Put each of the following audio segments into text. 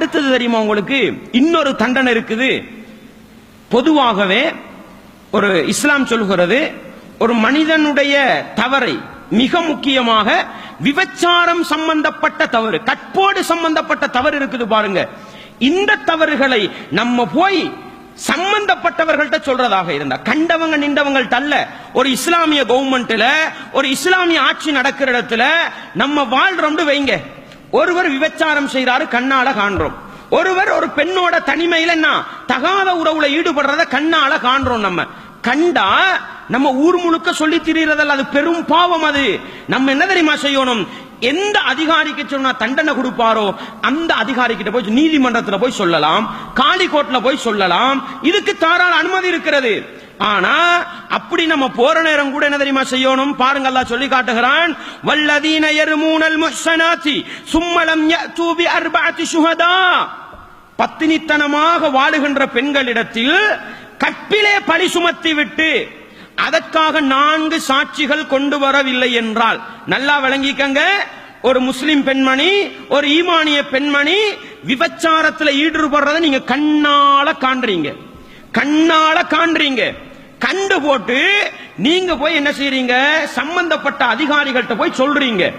அடுத்தது தெரியுமா உங்களுக்கு? இன்னொரு தண்டனை இருக்குது. பொதுவாகவே ஒரு இஸ்லாம் சொல்கிறது ஒரு மனிதனுடைய தவறை மிக முக்கியமாக விபச்சாரம் சம்பந்தப்பட்ட தவறு கற்போடு சம்பந்தப்பட்ட தவறு இருக்குது பாருங்க. இந்த தவறுகளை நம்ம போய் சம்பந்தப்பட்டவர்கள்ட்ட சொல்றதாக இருந்தா கண்டவங்க நின்றவங்கள்ட்ட அல்ல ஒரு இஸ்லாமிய கவர்மெண்ட்ல ஒரு இஸ்லாமிய ஆட்சி நடக்கிற இடத்துல நம்ம வாழ்றோம்னு வைங்க. ஒருவர் விபச்சாரம் செய்யறாரு கண்ணால காண்றோம். ஒருவர் ஒரு பெண்ணோட தனிமையில என்ன தகாத உறவுல ஈடுபடுறத கண்ணால காண்றோம் நம்ம. கண்டா நம்ம ஊர் முழுக்க சொல்லி திரியறதல்ல அது பெரும் பாவம் அது. நம்ம என்ன தெரியுமா செய்யணும்? எந்த அதிகாரிக்கு சொன்னா தண்டனை கொடுப்பாரோ அந்த அதிகாரிகிட்ட போய் நீதிமன்றத்தில் போய் சொல்லலாம் காலிகோட்ல போய் சொல்லலாம் இதுக்கு தாராள அனுமதி இருக்கிறது. ஆனா அப்படி நம்ம போற நேரம் கூட என்ன தெரியுமா செய்யணும்? பாருங்க அல்லாஹ் சொல்லி காட்டுகிறான் வல்லதீன யர்மூனல் முஹ்சனாத்தி சும்மலம் யஅது பி அர்பஅத்தி ஷுஹதா. பத்தினித்தனமாக வாழுகின்ற பெண்களிடத்தில் கற்பிலே பழி சுமத்தி விட்டு அதற்காக நான்கு சாட்சிகள் கொண்டு வரவில்லை என்றால் நல்லா விளங்கிக்கங்க. ஒரு முஸ்லிம் பெண்மணி ஒரு ஈமானிய பெண்மணி விபச்சாரத்துல ஈடுபடுறத நீங்க கண்ணால காண்றீங்க. கண்ணால காண்றீங்க. கண்டு போட்டு நீங்க போய் என்ன செய்றீங்க? சம்பந்தப்பட்ட அதிகாரிகள்ட்ட போய் சொல்றீங்க.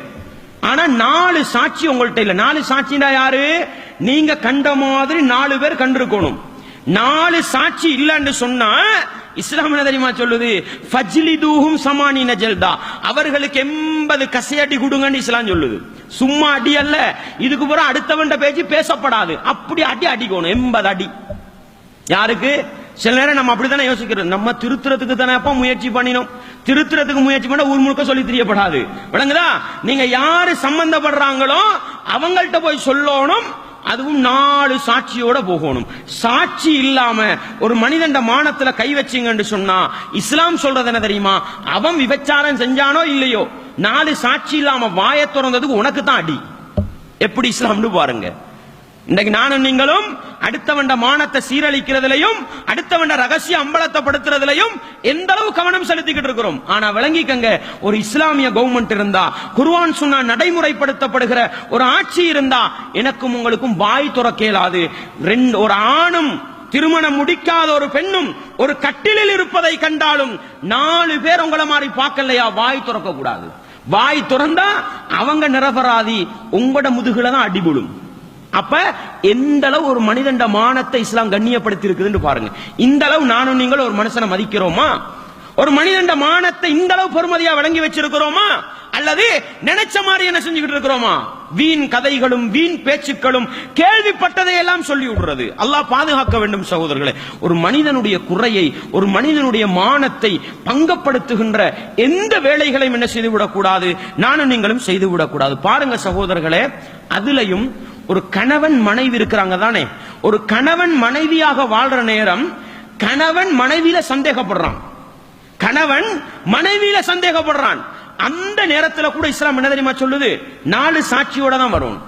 ஆனா நாலு சாட்சி உங்கள்ட்ட இல்ல. நாலு சாட்சினா யாரு? நீங்க கண்ட மாதிரி நாலு பேர் கண்டிருக்கணும். நாலு சாட்சி இல்லைன்னு சொன்னா இஸ்லாம் என்ன தெரியுமா சொல்லுது? ஃபஜ்லிதூஹும் சமானி நஜல்தா. அவர்களுக்கு எண்பது கசையடி கொடுங்கன்னு இஸ்லாம் சொல்லுது. சும்மா அடி அல்ல. இதுக்கு பிறகு அடுத்தவன்ட பேச்சு பேசப்படாது. அப்படி அடி அடிக்கணும். எண்பது அடி. யாருக்கு? சில நேரம் நம்ம அப்படித்தானே யோசிக்கிறோம். நம்ம திருத்துறதுக்கு தானே அப்ப முயற்சி பண்ணினோம். திருத்துறதுக்கு முயற்சி பண்ண ஊர் முழுக்க சொல்லி தெரியப்படாது. விளங்குதா? நீங்க யாரு சம்பந்தப்படுறாங்களோ அவங்கள்ட்ட போய் சொல்லணும். அதுவும் நாலு சாட்சியோட போகணும். சாட்சி இல்லாம ஒரு மனிதண்ட மானத்துல கை வச்சிங்கன்னு சொன்னா இஸ்லாம் சொல்றது என்ன தெரியுமா? அவன் விபச்சாரம் செஞ்சானோ இல்லையோ? நாலு சாட்சி இல்லாம வாயை திறந்ததுக்கு உனக்கு தான் அடி. எப்படி இஸ்லாம்னு பாருங்க. இன்னைக்கு நானும் நீங்களும் அடுத்தவண்ட மானத்தை சீரழிக்கிறதுலையும் அடுத்தவண்ட ரகசிய அம்பலத்தைப்படுத்துறதுலையும் எந்த அளவு கவனம் செலுத்திக்கிட்டு இருக்கிறோம். ஆனா விளங்கிக்கங்க ஒரு இஸ்லாமிய கவர்மெண்ட் இருந்தா குருவான் சுன்னா நடைமுறைப்படுத்தப்படுகிற ஒரு ஆட்சி இருந்தா எனக்கும் உங்களுக்கும் வாய் துறக்க இயலாது ரெண்டு ஒரு ஆணும் திருமணம் முடிக்காத ஒரு பெண்ணும் ஒரு கட்டிலில் இருப்பதை கண்டாலும் நாலு பேர் உங்களை மாதிரி பார்க்கலையா? வாய் துறக்க கூடாது வாய் திறந்தா அவங்க நிரபராதி உங்களோட முதுகுல தான் அடிபடும் அப்ப எந்த அளவு ஒரு மனிதண்ட மானத்தை இஸ்லாம் கண்ணியப்படுத்தி இருக்குதுன்னு பாருங்க. இந்த அளவு நானும் நீங்களும் ஒரு மனுஷனை மதிக்கிறோமா? ஒரு மனிதண்ட மானத்தை இந்த அளவு பொறுமதியா வழங்கி வச்சிருக்கிறோமா? அல்லது நினைச்ச மாதிரி என்ன செஞ்சுக்கிட்டு இருக்கிறோமா? வீண் கதைகளும் வீண் பேச்சுக்களும் கேள்விப்பட்டதை எல்லாம் சொல்லி விடுறது. அல்லாஹ் பாதுகாக்க வேண்டும் சகோதரர்களே. ஒரு மனிதனுடைய குறையை ஒரு மனிதனுடைய மானத்தை பங்கப்படுத்துகின்ற எந்த வேலைகளையும் என்ன செய்துவிடக்கூடாது? நானும் நீங்களும் செய்து விடக்கூடாது பாருங்க சகோதரர்களே அதுலயும் ஒரு கணவன் மனைவி இருக்கிறாங்க தானே. ஒரு கணவன் மனைவியாக வாழ்ற நேரம் கணவன் மனைவியில சந்தேகப்படுறான். கணவன் மனைவியில சந்தேகப்படுறான். அந்த நேரத்துல கூட இஸ்லாம் என்ன தெரியுமா சொல்லுது? நாலு சாட்சியோட தான் வரும்.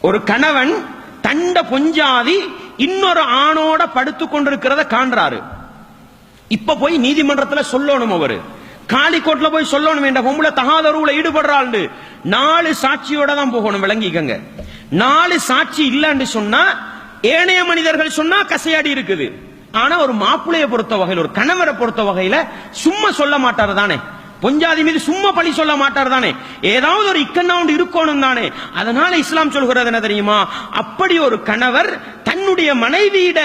ஒரு கணவன் தண்ட பொஞ்சாதி இன்னொரு ஆணோட படுத்து கொண்டிருக்கிறத காண்றாரு. இப்ப போய் நீதிமன்றத்துல சொல்லணும் அவரு. காளிக்கோட்ல போய் சொல்லணும் என்ற பொம்பளை தகாத உறவுல ஈடுபடுறாள் நாலு சாட்சியோட தான் போகணும் விளங்கிக்கங்க. நாலு சாட்சி இல்லைன்னு சொன்னா ஏனைய மனிதர்கள் சொன்னா கசையாடி இருக்குது. ஆனா ஒரு மாப்பிள்ளைய பொறுத்த வகையில் ஒரு கணவரை பொறுத்த வகையில சும்மா சொல்ல மாட்டாரு தானே. பொஞ்சாதி மீது சும்மா பழி சொல்ல மாட்டார் தானே? ஏதாவது ஒரு இக்கண்ணாண்டு இருக்கணும் தானே? அதனால இஸ்லாம் சொல்கிறது என்ன தெரியுமா? அப்படி ஒரு கணவர் தன்னுடைய மனைவியிட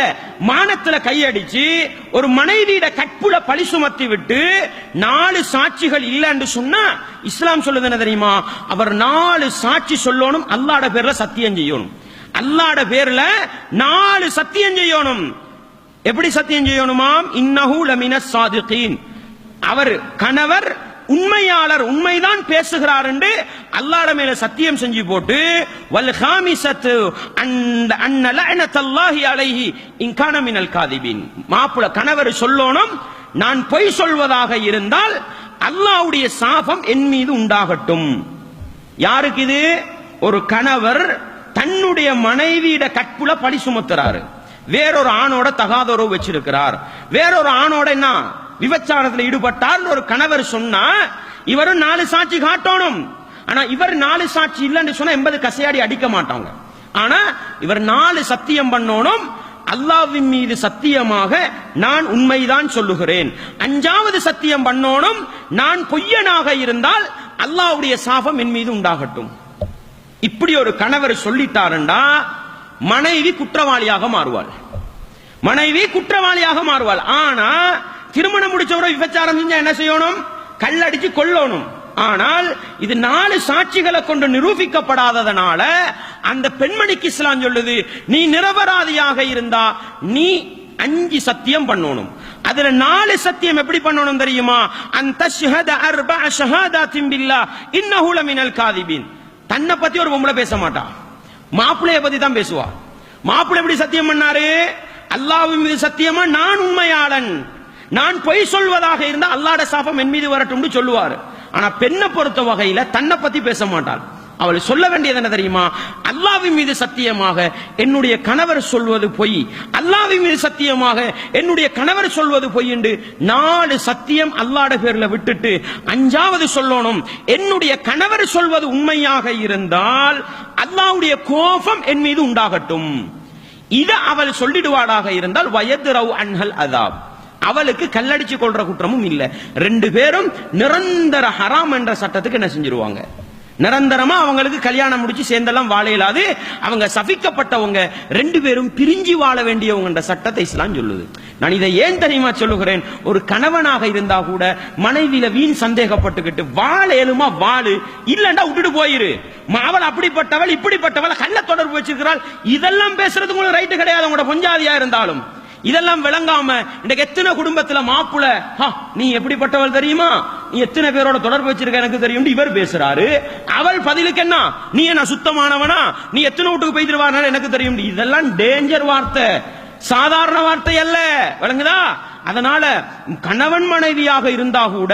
மானத்துல கையடிச்சு ஒரு மனைவியிட கற்புல பழி சுமத்தி விட்டு நாலு சாட்சிகள் இல்லைன்னு சொன்னா இஸ்லாம் சொல்லுது என்ன தெரியுமா? அவர் நாலு சாட்சி சொல்லணும் அல்லாட பேர்ல சத்தியம் செய்யணும். அல்லாட பேர்ல நாலு சத்தியம் செய்யணும். எப்படி சத்தியம் செய்யணுமாம்? இன்னஹூ லமின சாதிகீன். அவர் கணவர் உண்மையாளர் உண்மைதான் பேசுகிறார் என்று அல்லாட மேல சத்தியம் செஞ்சு போட்டு வல் ஹாமிசத்து அந்த அன்ன லஅனத்தல்லாஹி அலைஹி இன் மினல் காதிபின். மாப்பிள கணவர் சொல்லணும் நான் பொய் சொல்வதாக இருந்தால் அல்லாஹ்வுடைய சாபம் என் மீது உண்டாகட்டும். யாருக்கு இது? ஒரு கணவர் தன்னுடைய மனைவியிட கற்புல பழி சுமத்துறாரு. வேறொரு ஆணோட தகாத உறவு வச்சிருக்கிறார். வேறொரு ஆணோட என்ன? விபச்சாரத்தில் ஈடுபட்டார் ஒரு கணவர் சொன்னா இவரும் நாலு சாட்சி காட்டணும். ஆனா இவர் நாலு சாட்சி இல்லைன்னு சொன்னா எண்பது கசையாடி அடிக்க மாட்டாங்க. ஆனா இவர் நாலு சத்தியம் பண்ணணும். அல்லாஹ்வின் மீது சத்தியமாக நான் உண்மைதான் சொல்லுகிறேன். அஞ்சாவது சத்தியம் பண்ணோனும் நான் பொய்யனாக இருந்தால் அல்லாஹ்வுடைய சாபம் என் மீது உண்டாகட்டும். இப்படி ஒரு கணவர் சொல்லிட்டாருண்டா மனைவி குற்றவாளியாக மாறுவாள். மனைவி குற்றவாளியாக மாறுவாள். ஆனா திருமணம் முடிச்சவரை விபச்சாரம் செஞ்சா என்ன செய்யணும்? கல்லடிச்சு கொல்லணும். ஆனால் இது நாலு சாட்சிகளை கொண்டு நிரூபிக்கப்படாததனால அந்த பெண்மணிக்கு இஸ்லாம் சொல்லுது நீ நிரபராதியாக இருந்தா நீ அஞ்சு சத்தியம் பண்ணணும். அதுல நாலு சத்தியம் எப்படி பண்ணணும் தெரியுமா? அந்த அர்பா ஷஹாதாத்தின் பில்லா இன்னஹு லமினல் காதிபின். தன்னை பத்தி ஒரு பொம்பளை பேச மாட்டா. மாப்பிள்ளைய பத்தி தான் பேசுவா. மாப்பிள்ளை எப்படி சத்தியம் பண்ணாரு? அல்லாஹ் மீது சத்தியமா? நான் உண்மையாளன். நான் பொய் சொல்வதாக இருந்தால் அல்லாட சாபம் என் மீது வரட்டும்னு சொல்லுவாரு. ஆனா பெண்ணை பொறுத்த வகையில தன்னை பத்தி பேச மாட்டாள். அவள் சொல்ல வேண்டியது என்ன தெரியுமா? அல்லாவின் மீது சத்தியமாக என்னுடைய கணவர் சொல்வது பொய். அல்லாவின் மீது சத்தியமாக என்னுடைய கணவர் சொல்வது பொய் என்று நாலு சத்தியம் அல்லாட பேர்ல விட்டுட்டு அஞ்சாவது சொல்லணும். என்னுடைய கணவர் சொல்வது உண்மையாக இருந்தால் அல்லாவுடைய கோபம் என் மீது உண்டாகட்டும். இதை அவள் சொல்லிடுவாளாக இருந்தால் வயது ரவ் அன்ஹல் அதாப். அவளுக்கு கல்லடிச்சு கொள்ற குற்றமும் இல்ல. ரெண்டு பேரும் நிரந்தர ஹராம் என்ற சட்டத்துக்கு என்ன செஞ்சிருவாங்க? நிரந்தரமா அவங்களுக்கு கல்யாணம் முடிச்சு சேர்ந்தெல்லாம் வாழ இயலாது அவங்க சபிக்கப்பட்டவங்க ரெண்டு பேரும் பிரிஞ்சு வாழ வேண்டியவங்க சட்டத்தை இஸ்லாம் சொல்லுது. நான் இதை ஏன் தெரியுமா சொல்லுகிறேன்? ஒரு கணவனாக இருந்தா கூட மனைவியில வீண் சந்தேகப்பட்டுக்கிட்டு வாழ ஏழுமா வாழு இல்லண்டா விட்டுட்டு போயிரு. அவள் அப்படிப்பட்டவள் இப்படிப்பட்டவள் கண்ண தொடர்பு வச்சிருக்கிறாள். இதெல்லாம் பேசுறது உங்களுக்கு ரைட்டு கிடையாது. உங்களோட பொஞ்சாதியா இருந்தாலும். இதெல்லாம் விளங்காம இன்றைக்கு எத்தனை குடும்பத்துல மாப்புல "ஹா, நீ எப்படிப்பட்டவள் தெரியுமா? நீ எத்தனை பேரோட தொடர்பு வச்சிருக்க எனக்கு தெரியும் இவர் பேசுறாரு. அவள் பதிலுக்கு என்ன? நீ என்ன சுத்தமானவனா? நீ எத்தனை வீட்டுக்கு போயிட்டு எனக்கு தெரியும். இதெல்லாம் டேஞ்சர் வார்த்தை. சாதாரண வார்த்தை அல்ல. விளங்குதா? அதனால கணவன் மனைவியாக இருந்தா கூட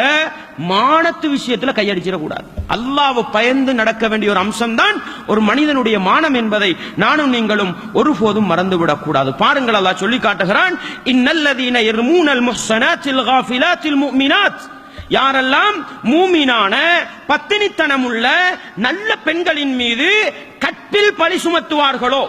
மானத்து விஷயத்துல கையடிச்சிடக்கூடாது கூடாது. பயந்து நடக்க வேண்டிய ஒரு அம்சம்தான் ஒரு மனிதனுடைய மானம் என்பதை நானும் நீங்களும் ஒருபோதும் மறந்துவிடக் கூடாது. பாருங்கள் அல்லாஹ் சொல்லி காட்டுகிறான் இந்நல்லதீன யர்மூனல் முஹ்ஸனாத்தில் காஃபிலாத்தில் முஃமினாத். யாரெல்லாம் மூமினான பத்தினித்தனமுள்ள நல்ல பெண்களின் மீது கட்டில் பழி சுமத்துவார்களோ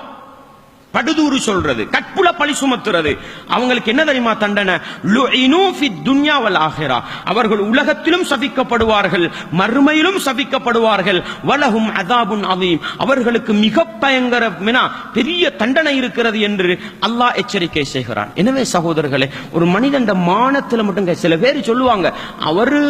படுதூறு சொல்றது கற்புல பழி சுமத்துறது. அவங்களுக்கு என்ன தெரியுமா தண்டனை? லுஇனு ஃபித் அவர்கள் உலகத்திலும் சபிக்கப்படுவார்கள் மறுமையிலும் சபிக்கப்படுவார்கள். வலகும் அதாபுன் அதையும் அவர்களுக்கு மிக பயங்கர பெரிய தண்டனை இருக்கிறது என்று அல்லாஹ் எச்சரிக்கை செய்கிறான். எனவே சகோதரர்களே ஒரு மனிதன் மானத்தில் மட்டும் சில பேர் சொல்லுவாங்க அவரு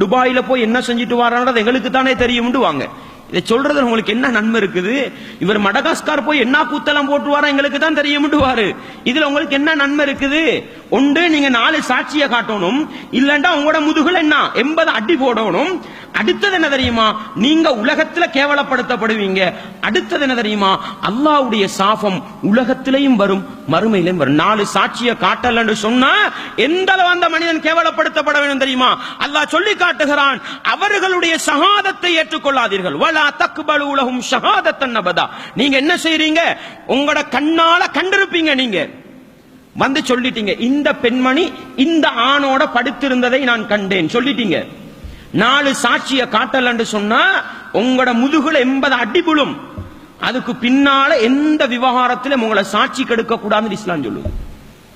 துபாயில போய் என்ன செஞ்சுட்டு வரான்றது எங்களுக்கு தானே தெரியும்டுவாங்க இதை சொல்றது உங்களுக்கு என்ன நன்மை இருக்குது? இவர் மடகாஸ்கார் போய் என்ன கூத்தெல்லாம் போட்டுவாரா எங்களுக்கு தான் தெரியும்டுவாரு இதுல உங்களுக்கு என்ன நன்மை இருக்குது? ஒன்று நீங்க நாலு சாட்சியை காட்டணும். இல்லண்டா உங்களோட முதுகுல என்ன? எண்பது அடி போடணும். அடுத்தது என்ன தெரியுமா? நீங்க உலகத்துல கேவலப்படுத்தப்படுவீங்க. அடுத்தது என்ன தெரியுமா? அல்லாவுடைய சாபம் உலகத்திலையும் வரும் மறுமையிலையும் வரும். நாலு சாட்சியை என்று சொன்னா எந்த அளவு அந்த மனிதன் கேவலப்படுத்தப்பட வேண்டும் தெரியுமா? அல்லாஹ் சொல்லி காட்டுகிறான் அவர்களுடைய சகாதத்தை ஏற்றுக்கொள்ளாதீர்கள். வலா தக்பலு உலகம் சகாதத்தன் நபதா நீங்க என்ன செய்றீங்க? உங்களோட கண்ணால கண்டிருப்பீங்க நீங்க. வந்து சொல்லிட்டீங்க இந்த பெண்மணி இந்த ஆணோட படுத்திருந்ததை நான் கண்டேன். சொல்லிட்டீங்க. நாலு சாட்சிய காட்டலன்னு சொன்னா உங்களோட முதுகுல எண்பது அடிபுலும் அதுக்கு பின்னால எந்த விவகாரத்திலும் உங்களை சாட்சி கெடுக்க கூடாதுன்னு இஸ்லாம் சொல்லுது.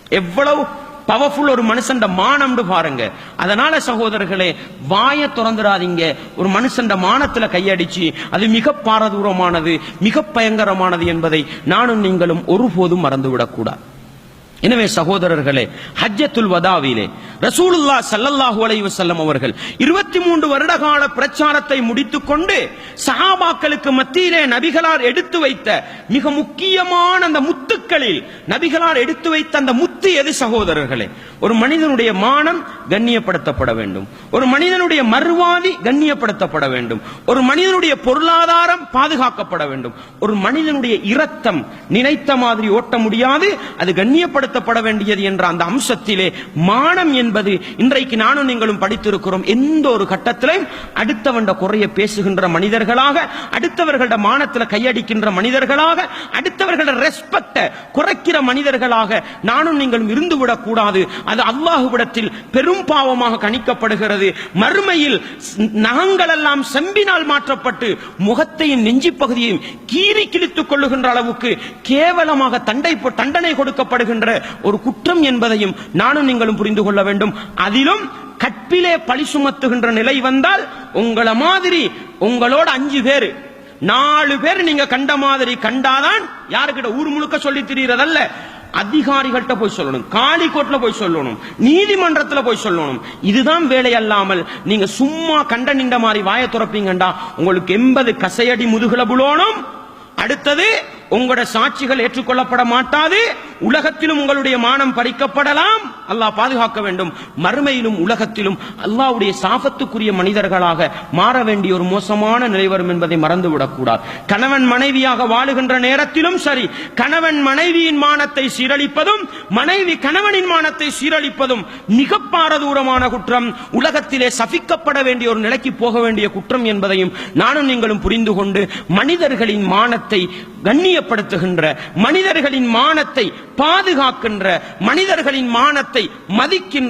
எவ்வளவு பவர்ஃபுல் ஒரு மனுஷன் மானம்னு பாருங்க. அதனால சகோதரர்களே வாயை திறந்துடாதீங்க. ஒரு மனுஷன் மானத்துல கையடிச்சு அது மிக பாரதூரமானது மிக பயங்கரமானது என்பதை நானும் நீங்களும் ஒருபோதும் மறந்துவிடக் கூடாது எனவே சகோதரர்களே ஹஜ்ஜத்துல் வதாவிலே ரசூலுல்லா சல்லல்லாஹு அலைஹி வஸல்லம் அவர்கள் 23 வருட கால பிரச்சாரத்தை முடித்துக்கொண்டு சஹாபாக்களுக்கு மத்தியிலே நபிகளார் எடுத்து வைத்த மிக முக்கியமான அந்த முத்துக்களில் நபிகளார் எடுத்து வைத்த அந்த முத்து எது சகோதரர்களே? ஒரு மனிதனுடைய மானம் கண்ணியப்படுத்தப்பட வேண்டும். ஒரு மனிதனுடைய மறுவாதி கண்ணியப்படுத்தப்பட வேண்டும். ஒரு மனிதனுடைய பொருளாதாரம் பாதுகாக்கப்பட வேண்டும். ஒரு மனிதனுடைய இரத்தம் நினைத்த மாதிரி ஓட்ட முடியாது அது கண்ணியப்படுத்தப்பட வேண்டியது என்ற அந்த அம்சத்திலே மானம் என்பது இன்றைக்கு நானும் நீங்களும் படித்திருக்கிறோம். எந்த ஒரு கட்டத்திலையும் அடுத்தவண்ட குறைய பேசுகின்ற மனிதர்களாக அடுத்தவர்களோட மானத்தில் கையடிக்கின்ற மனிதர்களாக அடுத்தவர்களோட ரெஸ்பெக்ட குறைக்கிற மனிதர்களாக நானும் நீங்களும் இருந்துவிடக் கூடாது. அது அல்லாஹுவிடத்தில் பெரும் பாவமாக கணிக்கப்படுகிறது. மறுமையில் நகங்கள் எல்லாம் செம்பினால் மாற்றப்பட்டு முகத்தையும் நெஞ்சி பகுதியையும் கீறி கிழித்துக் கொள்ளுகின்ற அளவுக்கு கேவலமாக தண்டை தண்டனை கொடுக்கப்படுகின்ற ஒரு குற்றம் என்பதையும் நானும் நீங்களும் புரிந்து கொள்ள வேண்டும். அதிலும் கற்பிலே பழி சுமத்துகின்ற நிலை வந்தால் உங்களை மாதிரி உங்களோட அஞ்சு பேர் நாலு பேர் நீங்க கண்ட மாதிரி கண்டாதான் யாருக்கிட்ட ஊர் முழுக்க சொல்லி திரியறதல்ல. அதிகாரிகள்கிட்ட போய் சொல்லணும் காளிக்கோட்ல போய் சொல்லணும் நீதிமன்றத்துல போய் சொல்லணும். இதுதான் வேலை அல்லாமல் நீங்க சும்மா கண்ட நின்ற மாதிரி வாய துறப்பீங்கண்டா உங்களுக்கு எண்பது கசையடி முதுகுல புலோனும் அடுத்தது உங்களோட சாட்சிகள் ஏற்றுக்கொள்ளப்பட மாட்டாது. உலகத்திலும் உங்களுடைய மானம் பறிக்கப்படலாம். அல்லாஹ் பாதுகாக்க வேண்டும். மறுமையிலும் உலகத்திலும் அல்லாஹ்வுடைய சாபத்துக்குரிய மனிதர்களாக மாற வேண்டிய ஒரு மோசமான நிலை வரும் என்பதை மறந்துவிடக்கூடாது கணவன் மனைவியாக வாழுகின்ற நேரத்திலும் சரி கணவன் மனைவியின் மானத்தை சீரழிப்பதும் மனைவி கணவனின் மானத்தை சீரழிப்பதும் மிக பாரதூரமான குற்றம். உலகத்திலே சபிக்கப்பட வேண்டிய ஒரு நிலைக்கு போக வேண்டிய குற்றம் என்பதையும் நானும் நீங்களும் புரிந்து கொண்டு மனிதர்களின் மானத்தை கண்ணிய கண்ணியப்படுத்துகின்ற மனிதர்களின் மானத்தை பாதுகாக்கின்ற மனிதர்களின் மானத்தை மதிக்கின்ற